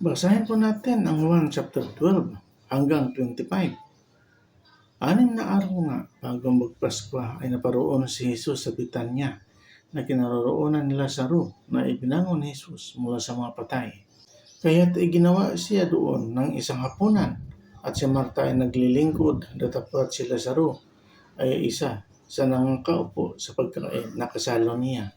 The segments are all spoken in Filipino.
Basahin po natin ang 1 chapter 12 hanggang 25. Anim na araw nga bago magpaskwa ay naparoon si Jesus sa Bitanya na kinaroroonan ni Lazaro na ibinangon ni Jesus mula sa mga patay. Kaya't iginawa siya doon ng isang hapunan at si Marta ay naglilingkod datapat si Lazaro ay isa sa nangangkaupo sa pagkain na kasalo niya.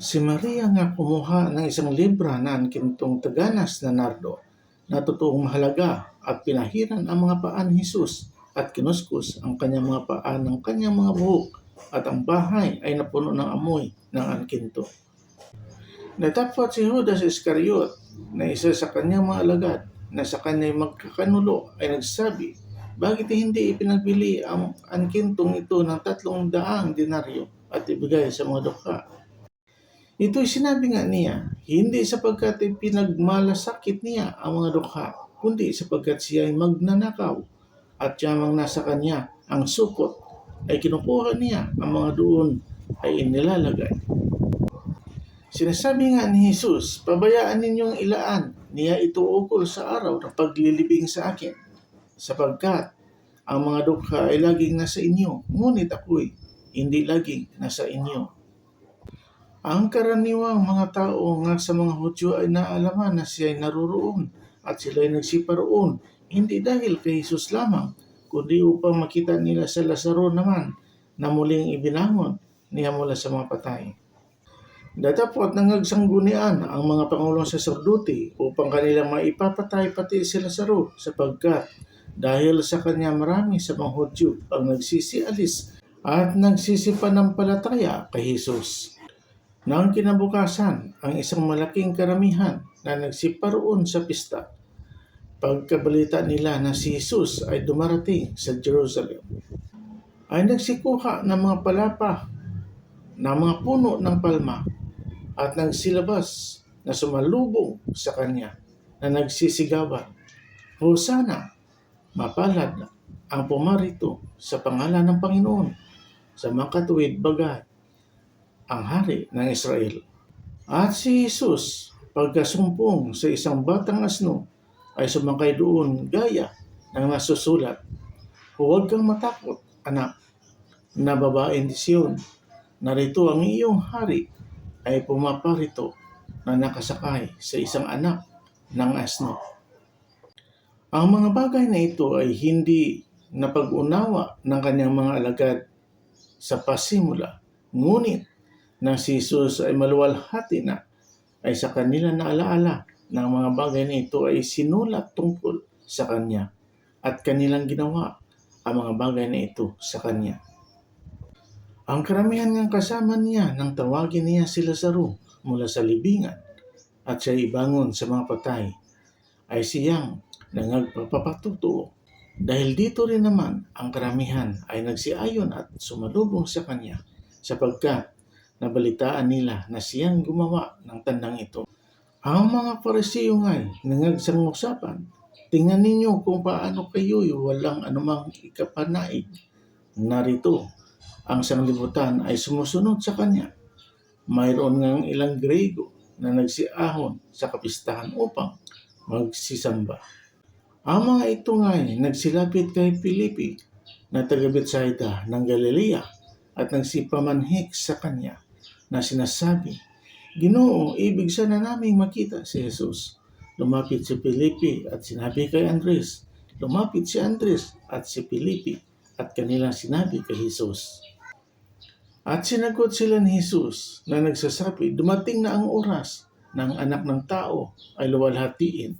Si Maria nga kumuha ng isang libra na kintong taganas na nardo na totoong mahalaga at pinahiran ang mga paan ni Jesus at kinuskus ang kanyang mga paan ng kanyang mga buhok at ang bahay ay napuno ng amoy ng angkinto. Natapot si Judas Iscariot na isa sa kanyang mga alagad na sa kanyang magkakanulo ay nagsabi, bakit hindi ipinagbili ang angkintong ito ng tatlong daang denaryo at ibigay sa mga dukha? Ito'y sinabi nga niya, hindi sapagkat pinagmalasakit niya ang mga dukha, kundi sapagkat siya ay magnanakaw at yamang nasa kanya ang sukot ay kinukuha niya ang mga doon ay inilalagay. Sinasabi nga ni Jesus, pabayaan ninyong ilaan niya ito ukol sa araw ng paglilibing sa akin, sapagkat ang mga dukha ay laging nasa inyo, ngunit ako'y hindi laging nasa inyo. Ang karaniwang mga tao nga sa mga Hudyo ay naalaman na siya ay naruroon at sila ay nagsiparoon, hindi dahil kay Jesus lamang, kundi upang makita nila sa Lazaro naman na muling ibinangon niya mula sa mga patay. Datapot nangagsangunian ang mga pangulong saserdote upang kanilang maipapatay pati si Lazaro sapagkat dahil sa kanya marami sa mga Hudyo ang nagsisialis at nagsisipanampalataya kay Jesus. Nang kinabukasan, ang isang malaking karamihan na nagsiparoon sa pista, pagkabalita nila na si Jesus ay dumarating sa Jerusalem, ay nagsikuha ng mga palapa ng mga puno ng palma at nagsilabas na sumalubong sa kanya na nagsisigawan, Hosana, mapalad ang pumarito sa pangalan ng Panginoon sa makatuwid bagay ang hari ng Israel. At si Jesus, pagkasumpong sa isang batang asno, ay sumakay doon gaya ng nasusulat, Huwag kang matakot, anak, na babaeng ni Siyon. Narito ang iyong hari ay pumaparito na nakasakay sa isang anak ng asno. Ang mga bagay na ito ay hindi napag-unawa ng kanyang mga alagad sa pasimula, ngunit na si Jesus ay maluwalhati na ay sa kanila na alaala ng mga bagay na ito ay sinulat tungkol sa Kanya at kanilang ginawa ang mga bagay na ito sa Kanya. Ang karamihan ng kasama niya nang tawagin niya si Lazaro mula sa libingan at siya ibangon sa mga patay ay siyang nangagpapapatutuo dahil dito rin naman ang karamihan ay nagsiayon at sumalubong sa kanya sapagkat nabalitaan nila na siyang gumawa ng tandang ito. Ang mga parisiyo nga'y nangagsang usapan, tingnan ninyo kung paano kayo'y walang anumang ikapanaig. Narito, ang sanglibutan ay sumusunod sa kanya. Mayroon ngang ilang Grego na nagsiahon sa kapistahan upang magsisamba. Ang mga ito nga'y nagsilapit kay Pilipi na taga Bethsaida ng Galilea at nagsipamanhik sa kanya na sinasabi, Ginoo, ibig sana naming makita si Jesus. Lumapit si Felipe at sinabi kay Andres. Lumapit si Andres at si Felipe at kanilang sinabi kay Jesus. At sinagot sila ni Jesus na nagsasabi, dumating na ang oras ng anak ng tao ay luwalhatiin.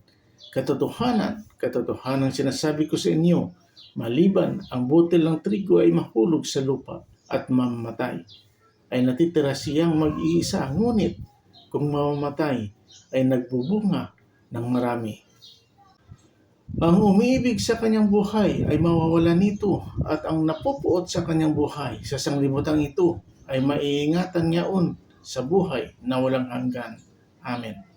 Katotohanan, katotohanan sinasabi ko sa inyo, maliban ang butil ng trigo ay mahulog sa lupa at mamatay ay natitira siyang mag-iisa, ngunit kung mamamatay ay nagbubunga ng marami. Ang umiibig sa kanyang buhay ay mawawala nito at ang napupuot sa kanyang buhay sa sanglibutan ito ay maiingatan niyaon sa buhay na walang hanggan. Amen.